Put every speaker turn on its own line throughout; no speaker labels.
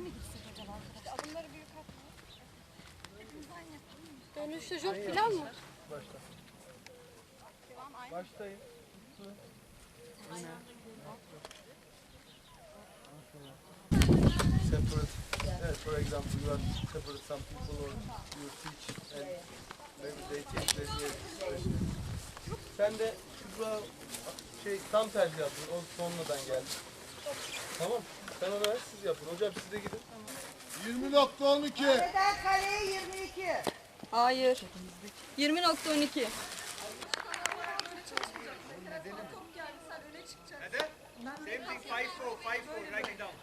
mı gitsek acaba? Adımları büyük atma. Dönüşte jok falan mı?
Başla. Başlayın. Separate. Evet, for example, you are separate some people or you teach and maybe they teach they hear especially. Sen de Kübra şey tam tersi yapın. O sonradan geldi. Tamam. Sen onu ver, siz yapın. Hocam siz de gidin.
20.12.
Neden kaleye 22?
Hayır. 20.12.
Same thing, five four, five four, write it down.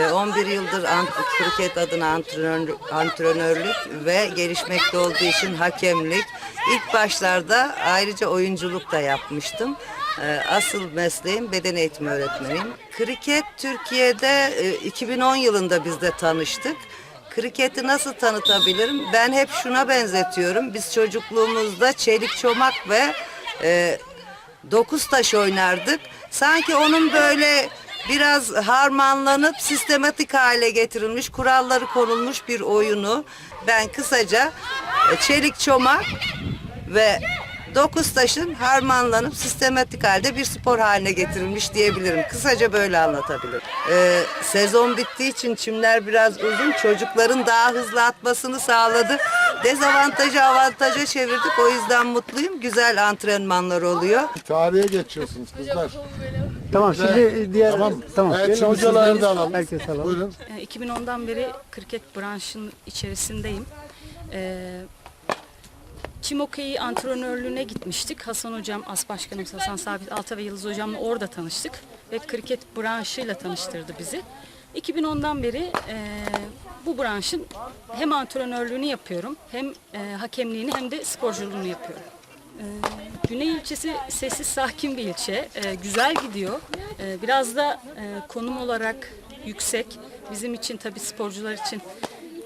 11 yıldır ant- kriket adına antrenör, antrenörlük ve gelişmekte olduğu için hakemlik. İlk başlarda ayrıca oyunculuk da yapmıştım. Ee, Asıl mesleğim beden eğitimi öğretmeniyim. Kriket Türkiye'de e, 2010 yılında biz de tanıştık. Kriketi nasıl tanıtabilirim? Ben hep şuna benzetiyorum. Biz çocukluğumuzda çelik çomak ve e, dokuz taş oynardık. Sanki onun böyle biraz harmanlanıp sistematik hale getirilmiş, kuralları konulmuş bir oyunu ben kısaca e, çelik çomak ve dokuz taşın harmanlanıp sistematik halde bir spor haline getirilmiş diyebilirim. Kısaca böyle anlatabilirim. Ee, sezon bittiği için çimler biraz uzun. Çocukların daha hızlı atmasını sağladı. Dezavantajı avantaja çevirdik. O yüzden mutluyum. Güzel antrenmanlar oluyor.
Tarihe geçiyorsunuz kızlar.
Tamam şimdi diğer
Tamam.
tamam.
Evet, şimdi hocaları da alalım.
Herkes alalım.
Buyurun.
Ee, 2010'dan beri kriket branşının içerisindeyim. Ee, Çim Okey antrenörlüğüne gitmiştik. Hasan Hocam, As Başkanımız Hasan Sabit Alta ve Yıldız Hocam'la orada tanıştık. Ve kriket branşıyla tanıştırdı bizi. 2010'dan beri e, bu branşın hem antrenörlüğünü yapıyorum, hem e, hakemliğini hem de sporculuğunu yapıyorum. Ee, Güney ilçesi sessiz sakin bir ilçe. Ee, güzel gidiyor. Ee, biraz da e, konum olarak yüksek. Bizim için tabii sporcular için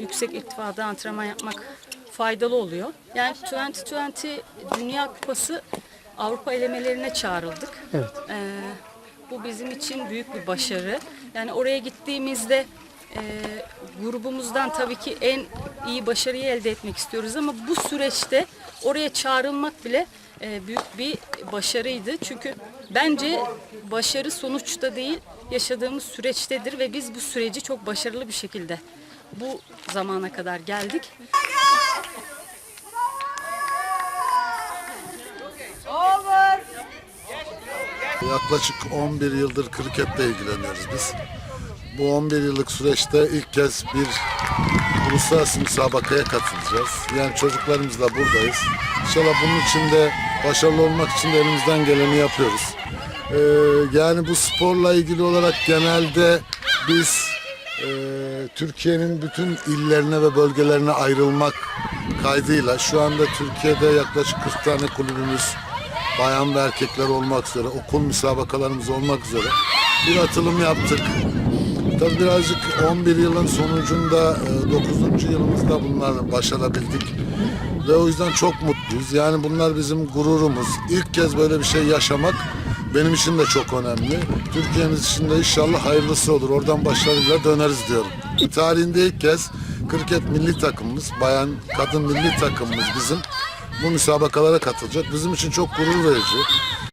yüksek irtifada antrenman yapmak faydalı oluyor. Yani 2020 Dünya Kupası Avrupa elemelerine çağrıldık.
Evet.
Bu bizim için büyük bir başarı. Yani oraya gittiğimizde e, grubumuzdan tabii ki en iyi başarıyı elde etmek istiyoruz ama bu süreçte oraya çağrılmak bile e, büyük bir başarıydı. Çünkü bence başarı sonuçta değil yaşadığımız süreçtedir ve biz bu süreci çok başarılı bir şekilde bu zamana kadar geldik.
Yaklaşık 11 yıldır kriketle ilgileniyoruz biz. Bu 11 yıllık süreçte ilk kez bir uluslararası müsabakaya katılacağız. Yani çocuklarımızla buradayız. İnşallah bunun için de başarılı olmak için de elimizden geleni yapıyoruz. Ee, yani bu sporla ilgili olarak genelde biz e, Türkiye'nin bütün illerine ve bölgelerine ayrılmak kaydıyla şu anda Türkiye'de yaklaşık 40 tane kulübümüz bayan ve erkekler olmak üzere okul müsabakalarımız olmak üzere bir atılım yaptık. Tabii birazcık 11 yılın sonucunda 9. yılımızda bunları başarabildik. Ve o yüzden çok mutluyuz. Yani bunlar bizim gururumuz. İlk kez böyle bir şey yaşamak benim için de çok önemli. Türkiye'miz için de inşallah hayırlısı olur. Oradan başarıyla döneriz diyorum. Tarihinde ilk kez kriket milli takımımız, bayan kadın milli takımımız bizim bu müsabakalara katılacak. Bizim için çok gurur verici.